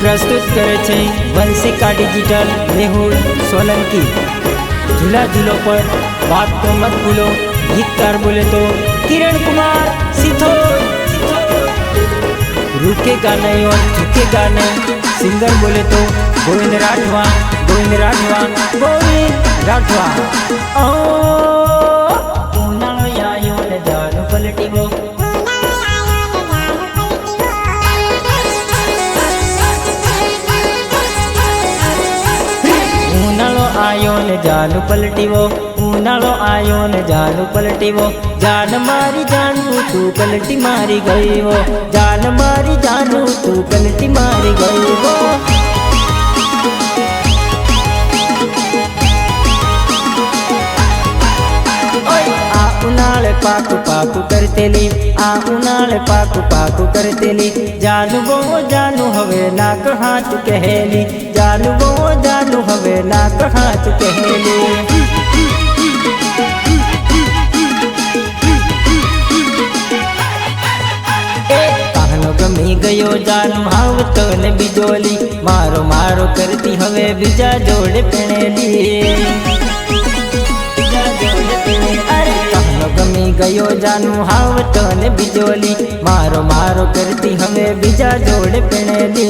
પ્રસ્તુત કરે છે વંશિકા ડિજિટલ મેહુલ સોલંકી. ઝૂલા ઝૂલો પર વાત તો મત ભૂલો, ગીતકાર બોલે તો કિરણ કુમાર સિથોર. રૂકેગા નહીં ઓર ઝુકેગા નહીં સિંગર બોલે તો ગોવિંદ રાઠવા ગોવિંદ રાઠવા ગોવિંદ રાઠવા. ઓ, ઉનાળો આયો ને દારૂ પલટી ગયો જાનું પલટીવો, ઉનાળો આયો ને જાન પલટીવો. જાન મારી જાનું, તું પલટી મારી ગયો જાન મારી જાનું, તું પલટી મારી ગઈવો. પાકુ પાકુ કરતેલી આ ઉનાળે પાકુ પાકુ કરતેલી. જાનું બો જાનું હવે નાક હાથ કહેલી. જાનું બો જાનું હવે નાક હાથ કહેલી. ગયો જાનું હાવતો તને બીજોલી. મારો મારો કરતી હવે બીજા જોડે પેણેલી. ગમી ગયો જાનું હાવતો ને બીજોલી. મારો મારો કરતી હવે બીજા જોડે દે.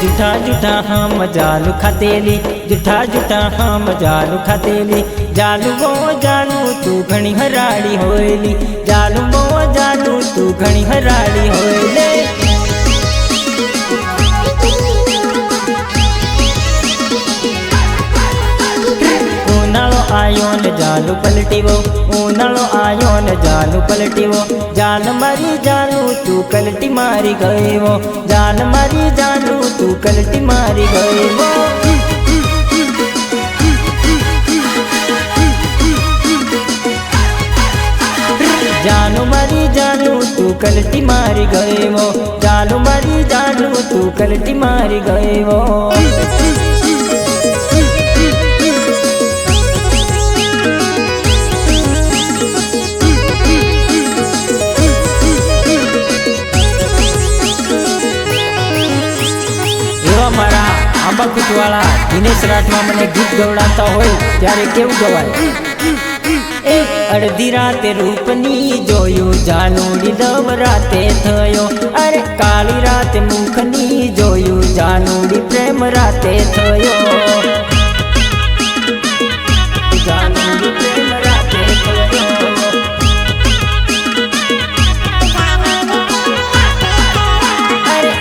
જૂઠા જૂઠા હા મજાલુ ખાતેલી. જૂઠા જૂઠા હા મજાલુ ખાતેલી. જાલુ બો જાલુ તું ઘણી હરાળી હોયલી. જાલુ બો જાલુ તું ઘણી હરાળી હોયલે. આયો ને જાલુ પલટીવો, ઉનાળો આવ્યો ને જાલુ પલટીવો. જાન મારી જાનુ, તું કલટી મારી ગયો. જાન મારી જાનુ, તું કલટી મારી ગયો. જાનુ મારી જાનુ, તું કલટી મારી ગયો. જાનુ મારી જાનુ, તું કલટી મારી ગયો. મારા આંબા કૂટવાળા દિનેશ રાઠવા મને ગીત ગવડાવતા હોય, ત્યારે કેવું ગવાય? એ અડધી રાતે રૂપની જોયું, જાનુડી દવ રાતે થયો. અરે કાળી રાતે મુખની જોયું, જાનુડી પ્રેમ રાતે થયો. અરે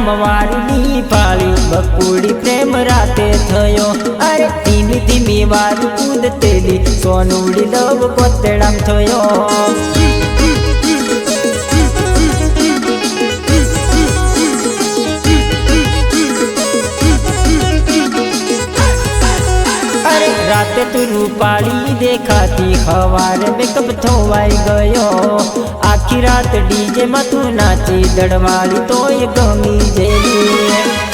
અંધારામાં પાળી બકુડી પ્રેમ રાતે થયો. અરે ધીમી ધીમી કુદ કૂદતેલી સોનુડી લવ કોતડામ થયો. રાતે તું રૂપાળી દેખાતી ખવારે મેકઅપ થવાઈ ગયો. આખી રાત ડીજે માથું નાચી દડવાળી તોય ગમી જેલી.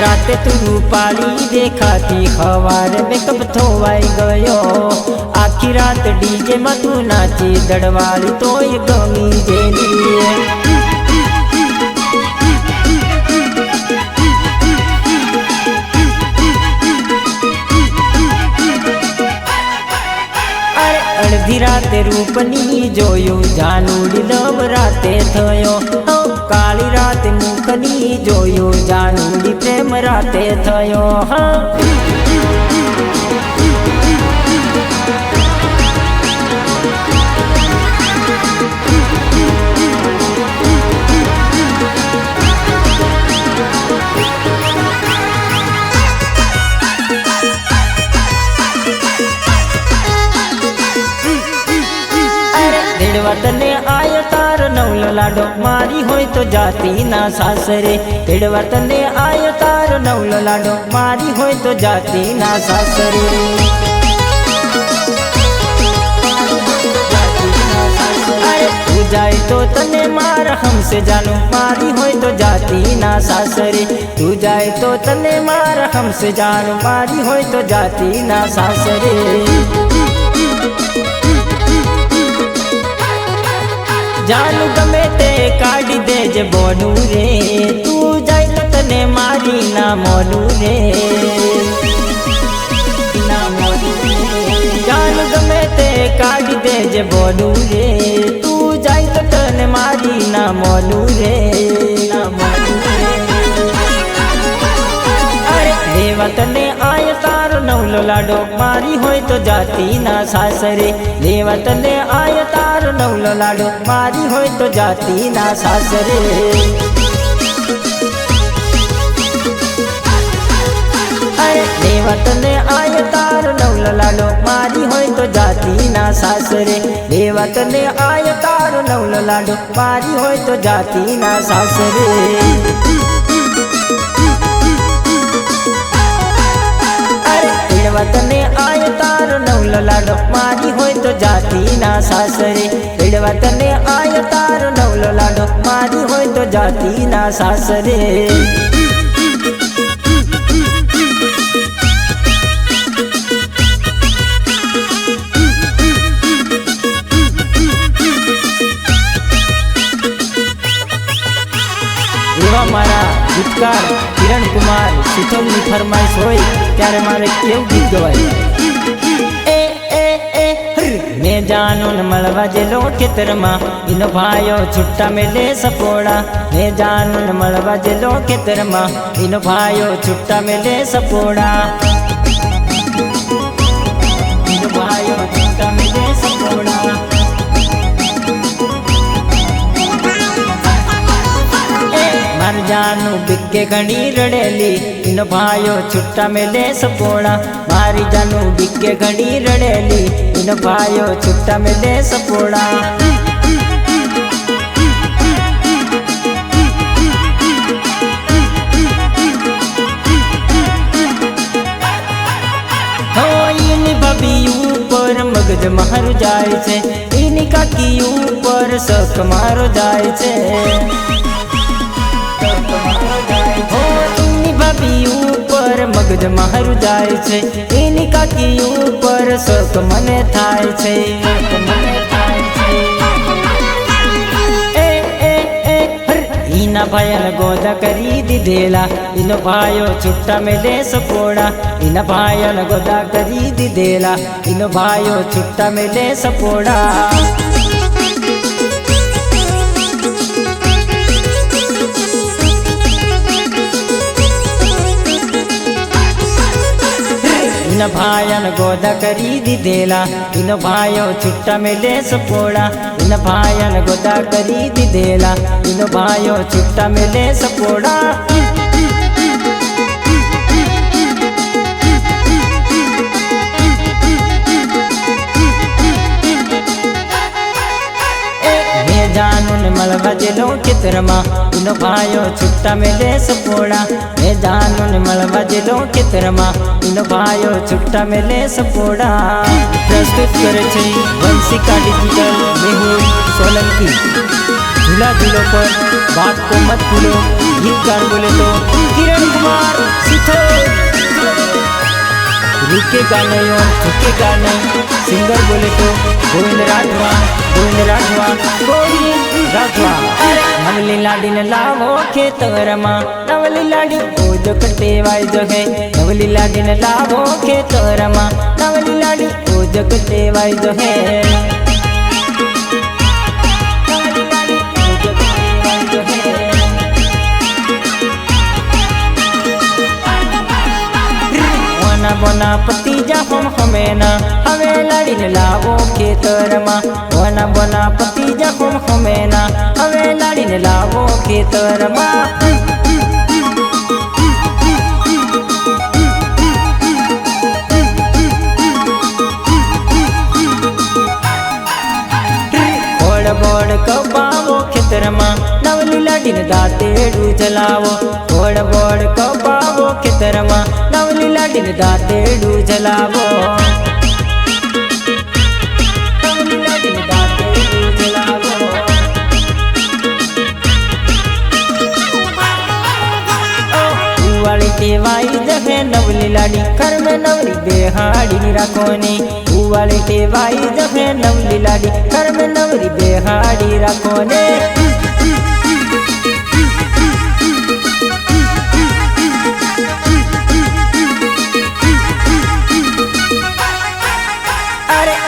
રાતે તું રૂપાળી દેખાતી ખવારે મેકઅપ ધોવાઈ ગયો આખી રાત ડીજે માં તું નાચી દડવાળી તોય ગમી જેલી રૂપની જોયું, જાનુડી લવ રાતે થયો કાળી રાતે મુખની જોયું, જાનુડી પ્રેમ રાતે થયો. હા. દેડવા તને તાર નવલો લાડો, મારી હોય તો જાતિના સાસરે. દેડવા તને તાર નવલો લાડો, મારી હોય તો જાતિના સાસરે. જાય તો તને માર હમસે જાનું, મારી હોય તો જાતી ના સાસરે. તું જાય તો તને માર હમસે જાનું, મારી હોય તો જાતી ના સાસરે. જાનું ગમે તે કાઢી દેજે બોનું રે. તું જાય તને મારી ના મોનું રે. જાનું ગમે તે કાઢી દેજે બોનું રે. તું જાય તને મારી ના મોનું રે. નવલો લાડો, મારી હોય તો જાતી ના સાસરે. લેવા તને આય તાર નવલો લાડો, મારી હોય તો જાતી ના સાસરે. દેવતને દેવા તને આય તાર નવલો લાડો, મારી હોય તો જાતી ના સાસરે દેવતને આય તાર નવલો લાડો, મારી હોય તો જાતી ના સાસરે. તને આય તારો નવલો લાડો મારી હોય તો જાતી ના સાસરે. એડવા તને આય તારો નવલો લાડો મારી હોય તો જાતી ના સાસરે. શીતલની ફરમાઈશ હોય, ત્યારે મારે કેવું ગીત ગવાય. મેં જાનો મળવા જેલો ખેતરમાં એનો ભાઈઓ છુટ્ટા મેલે સપોડા. મેં જાનો મળવા જેલો ખેતરમાં એનો ભાઈઓ છુટ્ટા મેલે સપોડા. ભાઈઓ છુટ્ટા મેલે સપોડા. જાનું બિકે ઘણી રડેલી એનો ભાયો છુટ્ટા મેલે સપોડા મારી જાનું બીકે ઘણી રડેલી. એનો ભાયો છુટ્ટા મેલે ઉપર મગજ મારો જાય છે. એની કાકી ઉપર શક મારો જાય છે. હો એની ભાભી ઉપર મગજ મારું જાય છે. એની કાકી ઉપર શોખ મને થાય છે. શક મને થાય છે એ એ એ, હર. ઈના ભાઈલ ગોદા કરી દીધેલા. એનો ભાઈઓ છુટ્ટા મેલે સપોડા. એના ભાઈલ ગોદા કરી દીધેલા. એનો છુટ્ટા મેલે સપોડા. એના ભાયન ગોદા કરી દીધેલા ઇન ભાયો છુટ્ટા મેલે સપોડા ઇન ભાયન ગોદા કરી દીધેલા ઇન ભાયો છુટ્ટા મેલે સપોડા ને મળવા જેલો ખેતરમાં એનો ભાઈઓ છુટ્ટા મેલે સપોડા મેં જાનું ને મળવા જેલો ખેતરમાં એનો ભાઈઓ છુટ્ટા મેલે સપોડા પ્રસ્તુત કરે છે વંશિકા ડિજિટલ મેહુલ સોલંકી ઝૂલા ઝૂલો પર बात को मत भूलो गीतकार बोले तो किरण कुमार सिथो रुकेगा नहीं और झुकेगा नहीं सिंगर बोले तो गोविंद राठवा गोविंद राठवा गोविंद રાખવા નવલી લાડીને લાવો ખેતરમાં. નવલી લાડી પૂજ કટેવાય જગે. નવલી લાડીને લાવો ખેતરમાં. નવલી લાડી પૂજ કટેવાય જગે બોના પતિ જા હમ હમે ના હવે લાડીને લાવો ખેતરમાં. ઓના બોના પતિજા હમ હમેના હવે લડીને લાવો ખેતરમાં. બોડ કપાવો ખેતરમાં. નવલી લાડીને દાંતેડું જલાવો. બોડ બોડ કપાવો ખેતરમાં. નવલી લાડીને દાંતેડું જલાવો. નવલી લાડી કર્મ નવરી બેહાડી રાખોની. ઉવાળી ટેવાઈ જહે નવલી લાડી કર્મ નવરી બેહાડી રાખોને.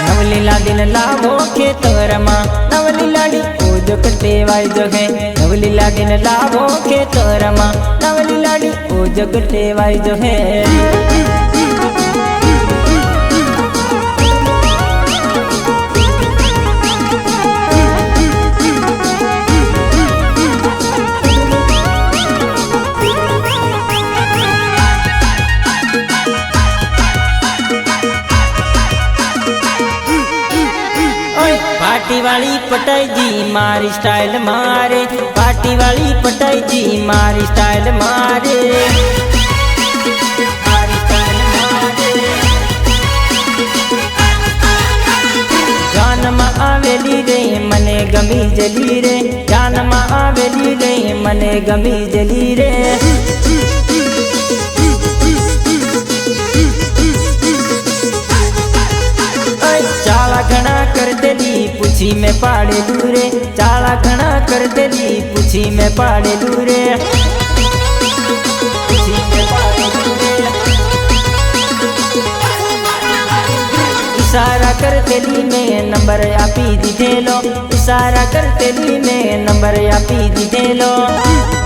નવલી લાડીને લાવો ખેતરમાં. નવલી લાડી ઓજક ટેવાઈ જહે નવલી લાડીને લાવો ખેતરમાં. નવલી ટેવાય જહે વાળી પટાઈજી, મારી સ્ટાઇલ મારે. પાર્ટી વાળી પટાઈજી, મારી સ્ટાઇલ મારે. જાનમાં આવેલી રે, મને ગમી જલી રે. આવેલી રે, મને ગમી જલી રે. ચાળા ઘણા કર દેલી, પૂછી મેં પાડે દૂરે. ચાળા ઘણા કર દેલી, પૂછી મેં પાડેલું રે પૂછી મેં में नंबर ઈશારા કરતેલી મેં નંબર આપી દીધેલો. ઈશારા में મેં નંબર આપી દીધેલો. પાર્ટી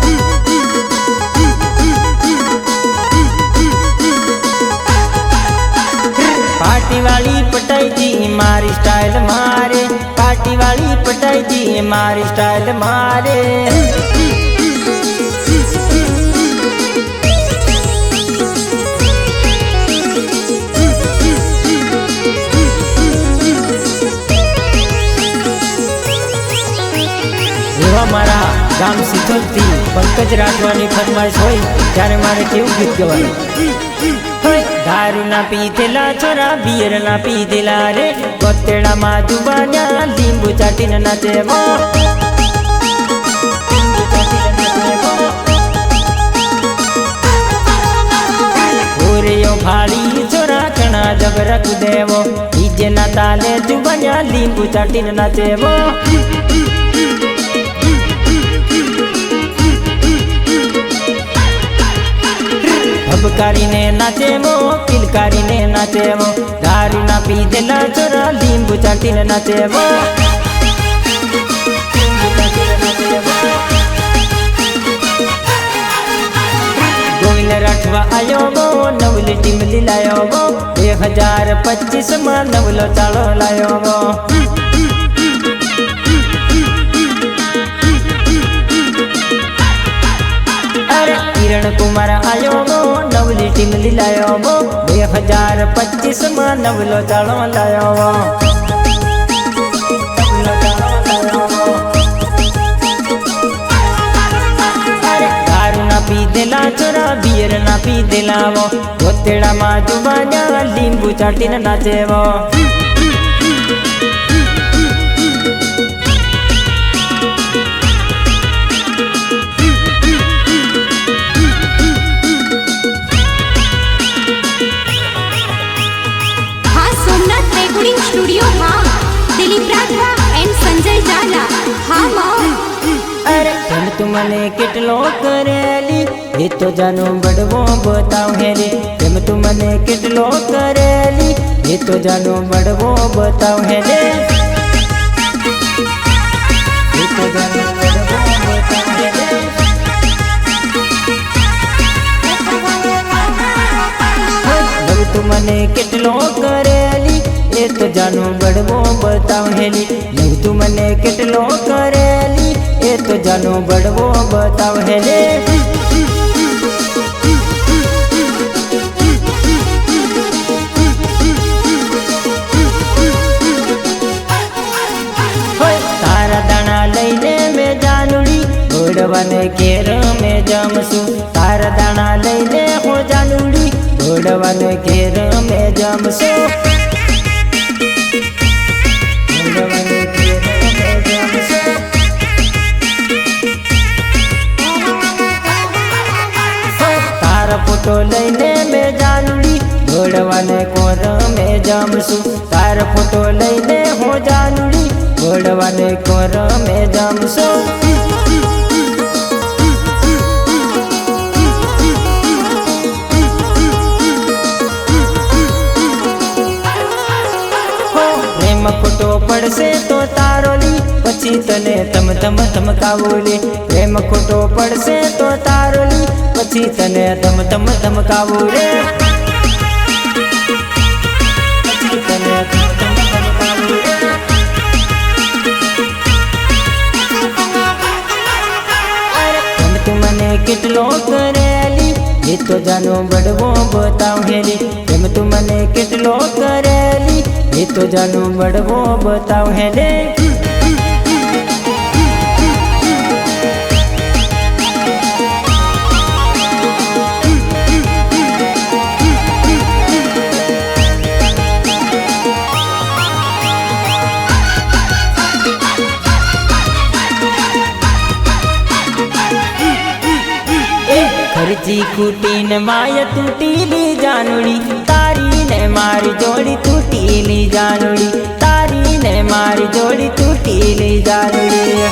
વાળી પટાઈજી, મારી સ્ટાઇલ મારે. પાર્ટી વાળી પટાઈજી, મારી સ્ટાઇલ મારે. મારા ગામ સિથોલથી પંકજ રાખવાની ફરમાઈશ હોય, ત્યારે મારે કેવું ગીત ગવાય દારૂ ના પીધેલા છોરા બિયર ના પીધેલા રે. કોતેડામાં જુબાન્યા લીંબુ ચાટીને નાચે ઓરેયો ફાળી છોરા કણા જબરક દેવો. ડીજે ના તાલે જુબાન્યા લીંબુ ચાટીને નાચે મો હબકારીને નાચે મો કિલકારીને નાચે મો દારૂ ના પીધેલા છોરા લીંબુ ચાટીને નાચે મો ગોવિંદ રાઠવા આયો મો નવલી ટીમ લીલાયો મો બે હજાર પચીસમાં નવલો ચાળો લાયો કિરણ કુમાર આયો મો નવલી ટીમ લીલાયો મો બે હજાર પચીસમાં નવલો ચાળો લાયો લાયો ના પીધેલા છોરા બિયર ના પીધેલા મો ગોતેડામાં જુબાન્યા લીંબુ ચાટીને નાચેવો કેટલો કરેલી. એ તો જાનો બડવો બતાવ હેરી એમ તું મને કેટલો કરેલી. એ તો જાનો બડવો બતાવ હેરે એ તો જાનો બડવો બતાવ હેલે. તું મને કેટલો કરેલી. એ તો જાનો બડવો બતાવ હેલી તું મને કેટલો કરેલી. એ તો જાનો બળવો બતાવ હોય તારા દાણા લઈને મેં જાનુડી, ઘોડવાને ઘેર મેં જમશું. તારા દાણા લઈને હું જાનુડી, ઘોડવાને ઘેર મેં જમશું. ફોટો લઈને બે જાનડી ઘોડવાને કોર મે જમશું. તાર ફોટો લઈને હું જાનડી ઘોડવાને કોર મે જમશું ખોટો પડશે તો તારો લી. પછી તને તમ તમ ધમકાવું લે. પ્રેમ ખોટો પડશે તો તારો લી. પછી તને ધમ ધમ ધમકાવું રે. મને કેટલો કરેલી? એ તો જાનો બડવો બતાવ હેલી એમ તું મને કેટલો કરેલી? એ તો જાનો બડવો બતાવ હેલે ખૂટીને માય તૂટીલી જાનુડી. તારી ને મારી જોડી તૂટીલી જાનુડી. તારી ને મારી જોડી તૂટીલી જાનુડી.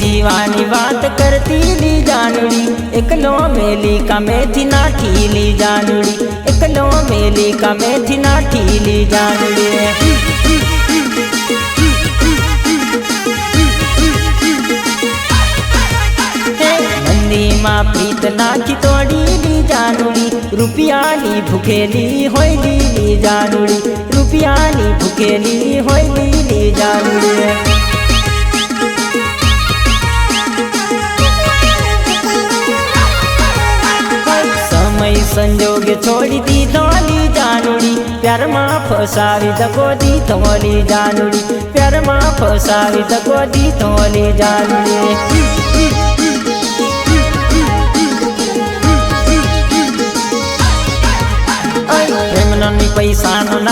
જીવાની વાત કરતી લી જાનુડી. એકલો મેલી કામેથી નાઠીલી જાનુડી. એકલો મેલી કામેથી નાઠીલી જાનુડી. મંદીમાં પ્રીત નાખી તોડીલી જાનુડી. રૂપિયાની ભૂખેલી હોય લીલી જાનુડી. રૂપિયાની ભૂખેલી હોય લીલી જાનુડી. સમય સંજોગે છોડી દીધો લી જાનુડી. પ્યારમાં ફસાવી દગો દીધો લી જાનુડી. પ્યારમાં ફસાવી દગો દીધો લી જાનુડી.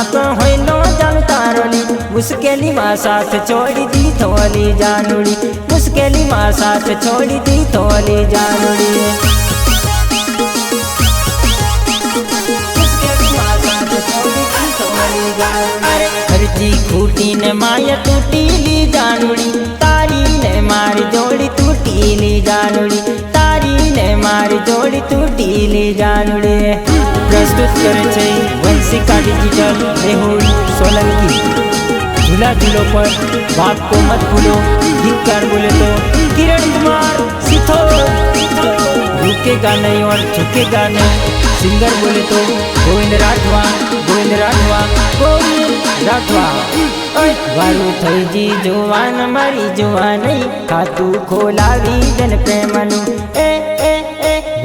પૈસાનો નાતો હોય નો જાણું તારોલી. મુશ્કેલીમાં સાથ છોડી દીધો લી જાનુડી. મુશ્કેલીમાં સાથ છોડી દીધો લી જાનુડી. અરજી ખૂટીને માય તૂટીલી જાનુડી. તારી ને મારી જોડી તૂટીલી જાનુડી. ને મારી જોડી તૂટી લે જાનુડે. પ્રસ્તુત કરે છે વંશિકા ડિજિટલ મેહુલ સોલંકી. ઝૂલા ઝૂલો પર વાત તો મત ભૂલો, ગીતકાર બોલે તો, કિરણ કુમાર સિથો. રૂકેગા નહીં ઓર ઝુકેગા નહીં. સિંગર બોલે તો, ગોવિંદ રાઠવા ગોવિંદ રાઠવા ગોવિંદ રાઠવા. વાલું થઈ જી, જોવાન, મારી જોવા નહીં ખાતું ખોલાવી, જન પ્રેમનું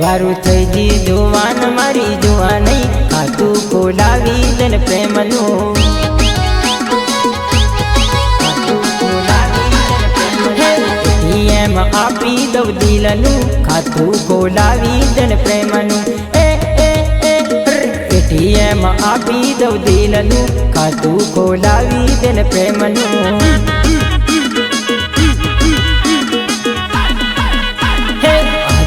વારું થઈ જી જુવાન, મારી જુવાની ખાતું ખોલાવી જન પ્રેમનું. એમ આપી દઉં દિલનું ખાતું ખોલાવી જન પ્રેમનું. એટીએમ આપી દઉં દિલનું ખાતું ખોલાવી જન પ્રેમનું.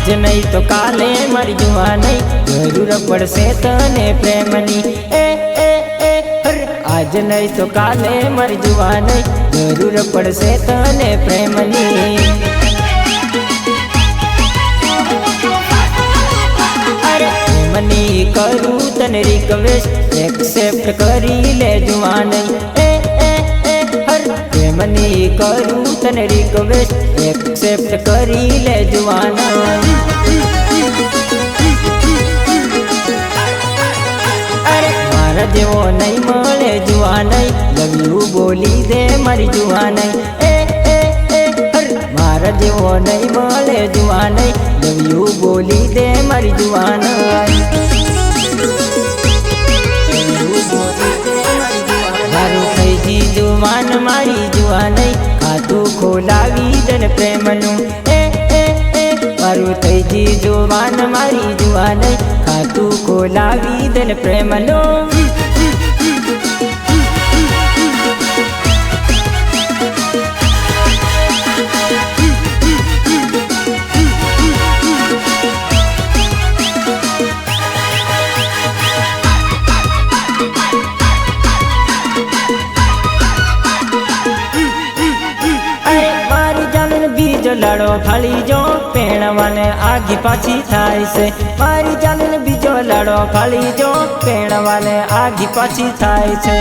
આજ નહીં તો કાલે મારી જવા નહીં જરૂર પડશે તને પ્રેમની. એ એ એ આજ નહીં તો કાલે મારી જવા નહીં જરૂર પડશે તને પ્રેમની. મની કરું તને રિક્વેસ્ટ એક્સેપ્ટ કરી લે જવા નહીં એ એ એ, હર, પ્રેમની કરું તને રિક્વેસ્ટ એક્સેપ્ટ કરી લે જવાના મારા જેવો નહીં મળે જુવા નહીં. લવ યુ બોલી દે મારી જુવા નહીં. એ એ એ મારા જેવો નહીં મળે જુવા નહીં. લવ યુ બોલી દે મારી જુવા નહીં. થઈ જુવાન, મારી જુવા નહીં. ખાતું ખોલાવી દન પ્રેમનું. એ મારું થઈ જી જુવાન, મારી જુવા નહીં. ખાતું ખોલાવી દન પ્રેમનું. બીજો લાડો ફાળી જો, પેણવાને આગી પાછી થાય છે. મારી જાનને બીજો લાડો ફાળી જો, પેણવાને આગી પાછી થાય છે.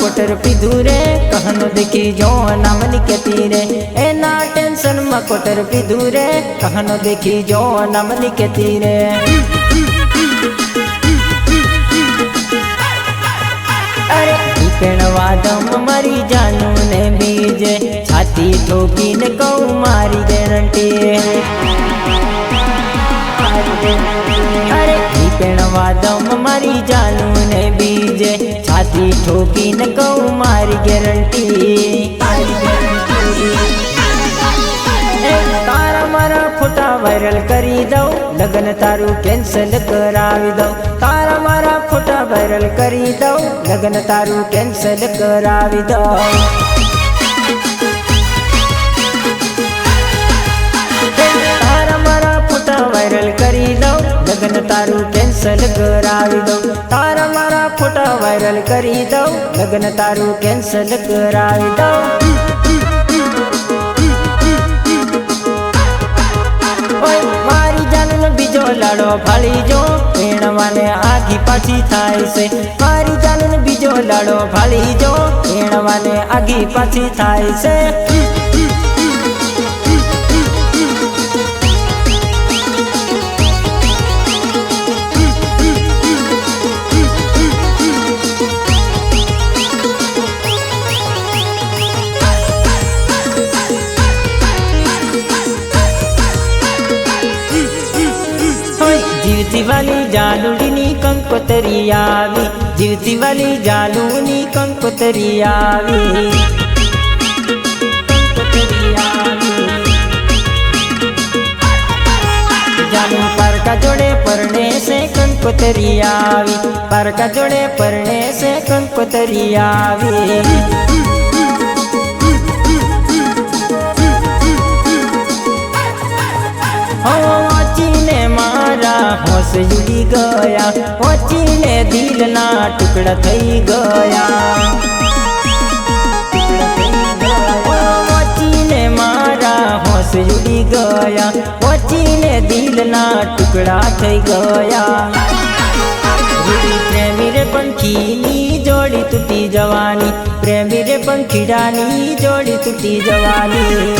કોટર પીધું રે. કહનો દેખી જો નામની કેતી રે. એના ટેન્શનમાં કોટર પીધું રે. કહનો દેખી જો નામની કેતી રે. અરે પીપેણવા દમ મારી જાનું ને બીજે. છાતી ઠોકીને કહું, મારી ગેરંટી. અરે પીપેણવા દમ મારી જાનું ને બીજે. છાતી ઠોકીને કહું, મારી ગેરંટી. તારા મારા ફોટા વાયરલ કરી દઉં. લગ્ન તારું કેન્સલ કરાવી દઉં. તારા વાયરલ કરી દઉં. લગ્ન તારું કેન્સલ કરાવી દઉં. તારા મારા ફોટા વાયરલ કરી દઉં. લગ્ન તારું કેન્સલ કરાવી દઉં. તારા મારા ફોટા વાયરલ કરી દઉં. લગ્ન તારું કેન્સલ કરાવી દઉં. લાડો ફાળી જો ભેણવાને આગી પાછી થાય છે. મારી જાનનો બીજો લાડો ફાળી જો પેણવાને આઘી પાછી થાય છે. જાલુડીની કંકોતરી આવી. જીવતી વાલી જાલુની કંકોતરી આવી. જાનુ પારકા જોડે પરણે સે કંકોતરી આવી. પારકા જોડે પરણે સે કંકોતરી આવી. Oh હોશ ઉડી ગયા. વાંચીને દિલના ટુકડા થઈ ગયા. વાંચીને મારા હોશ ઉડી ગયા. પહોંચીને દિલના ટુકડા થઈ ગયા. પ્રેમી રે પંખીની જોડી તૂટી જવાની. પ્રેમી રે પંખીડાની જોડી તૂટી જવાની.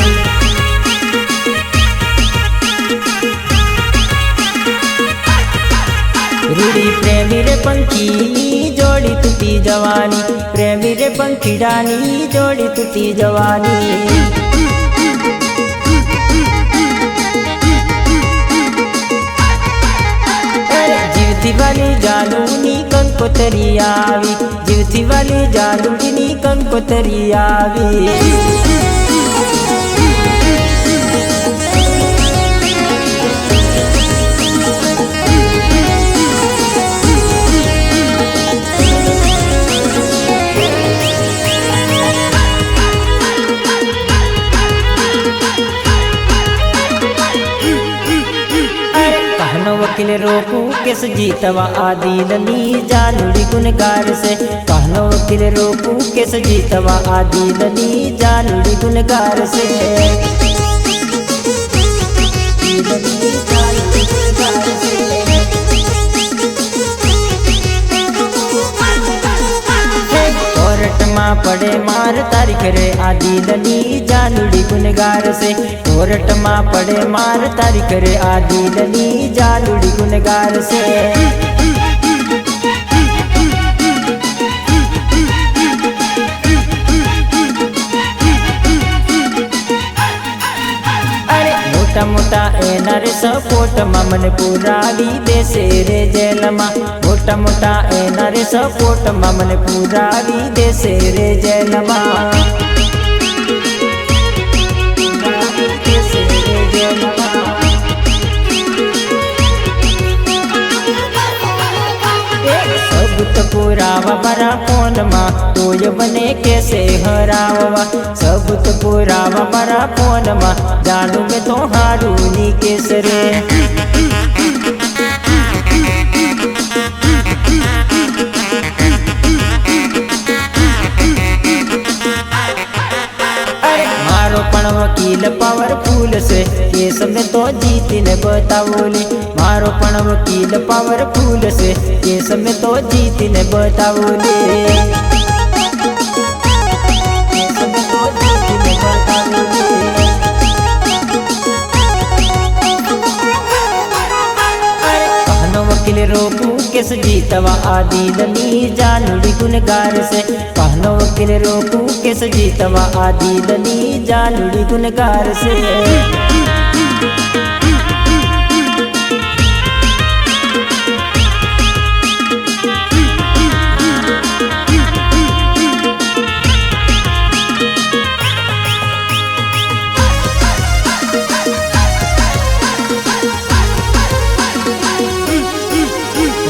રૂડી પ્રેમી રે પંખી જોડી તૂટી જવાની. પ્રેમી રે પંખીડાની જોડી તૂટી જવાની. વાલી જાલુની કંકોતરી આવી. જીવતી વાલી જાલુની કંકોતરી આવી. रोकू, किस जीतवा आदि लली जानुरी गुनगार से। कहलो किर रोकू, किस जीतवा आदि लली जानुरी गुनगार से। जालुड़ी गुनगार से। કોર્ટમાં પડે માર તારીખ રે આદિલની જાનુડી ગુનગાર છે કોર્ટમાં પડે માર તારીખ રે આદિલની જાનુડી ગુનગાર છે મોટા મોટા એના રે સપોર્ટમાં મને પુરાવી દેશે રે જેલમાં. મોટા મોટા એના રે સપોર્ટમાં મને પુરાવી દેશે રે જેલમાં. પુરાવા મારા ફોનમાં તોય મને કેસે હરાવવા. સબૂત પુરાવા મારા ફોનમાં જાણું મેં તો હારું ની કેસ રે. પણ વકીલ ઉડશે કેસ મેં તો જીતીને બતાવોલી. મારો પણ વકીલ પાવરફુલ છે. કેસ મેં તો જીતીને બતાવોલી. ತವ ಆದಿದಲ್ಲಿ ಜಾನುಡಿ ಗುಣಗಾರಸೆ ಪಹನೋ ಕಿರ ರೋಕು ಕೆಸ ಜೀತವ ಆದಿದಲ್ಲಿ ಜಾನುಡಿ से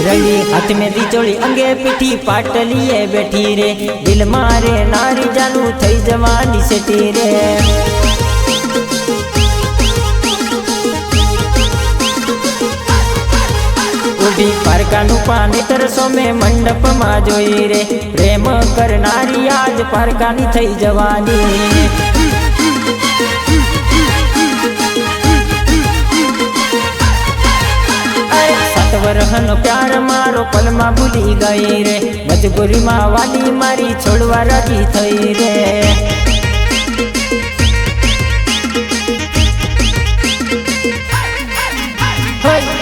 રંગી હાથ મેં રીચોળી અંગે પીઠી પાટલી એ બેઠી રે. દિલ મારે નારી જાનું થઈ જવાની સેટી રે. ઉડી પારકાનું પાન તરસો મેં મંડપમાં જોઈ રે. પ્રેમ કરનારી આજ પારકાની થઈ જવાની. સાત વરહનો પ્યાર મારો પલમાં ભૂલી ગઈ રે. મજબૂરીમાં વાલી મારી છોડવા રાજી થઈ રે.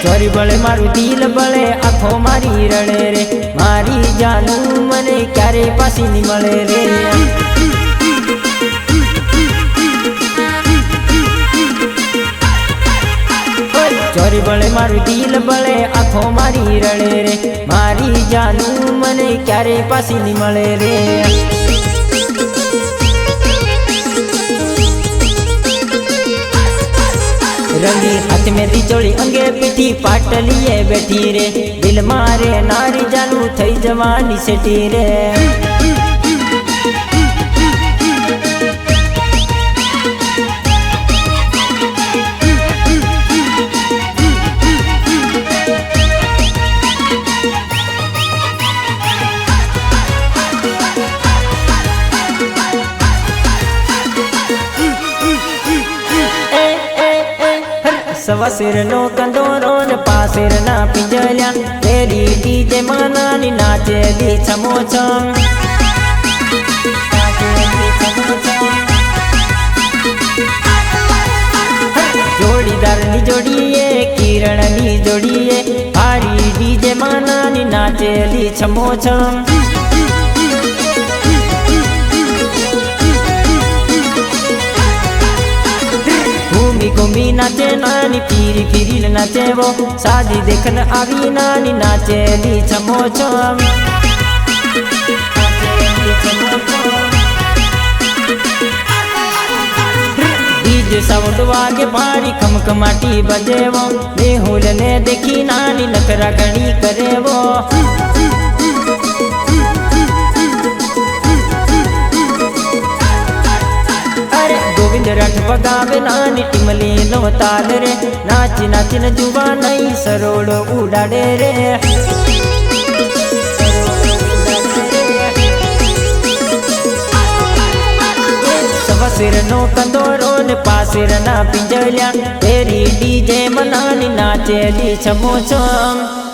ચોરી બળે મારું દિલ બળે, આંખો મારી રડે રે. મારી જાનું મને ક્યારે પાછી ની મળે રે. ચોરી બળે મારું દિલ બળે, આંખો મારી રડે રે. મારી જાનું મને ક્યારે પાછી નહીં મળે રે. રંગી હાથ મેં તિચોળી અંગે પીઠી પાટલીએ બેઠી રે. દિલ મારે નારી જાનું થઈ જવાની સેટી રે. સવસિર નો કંદોરો ને પાસિર ના પિંજલ્યા તેરી ડીજે માનાની નાચેલી છમો છમ જોડીદારની જોડીએ, કિરણની જોડીએ. હારી ડીજે માનાની નાચેલી છમો નાચે નાની પીરી ફીરી નાચે વો સાદી દેખન આવી નાની નાચેલી છમો છમ સાઉન્ડ વાગે ભારી ખમખમાટી બજેવો મેહુલ ને દેખી નાની નકરા ઘણી કરેવો રઠ વગાવે નાની ટીમલી નો તાલ રે. નાચી નાચીને જુવા નહીં, સરોડો ઉડાડે રે. સવસિર નો કંદોરો ને પાસિર ના પિંજલ્યા તેરી ડીજે મનાની નાચેલી છમો છમ.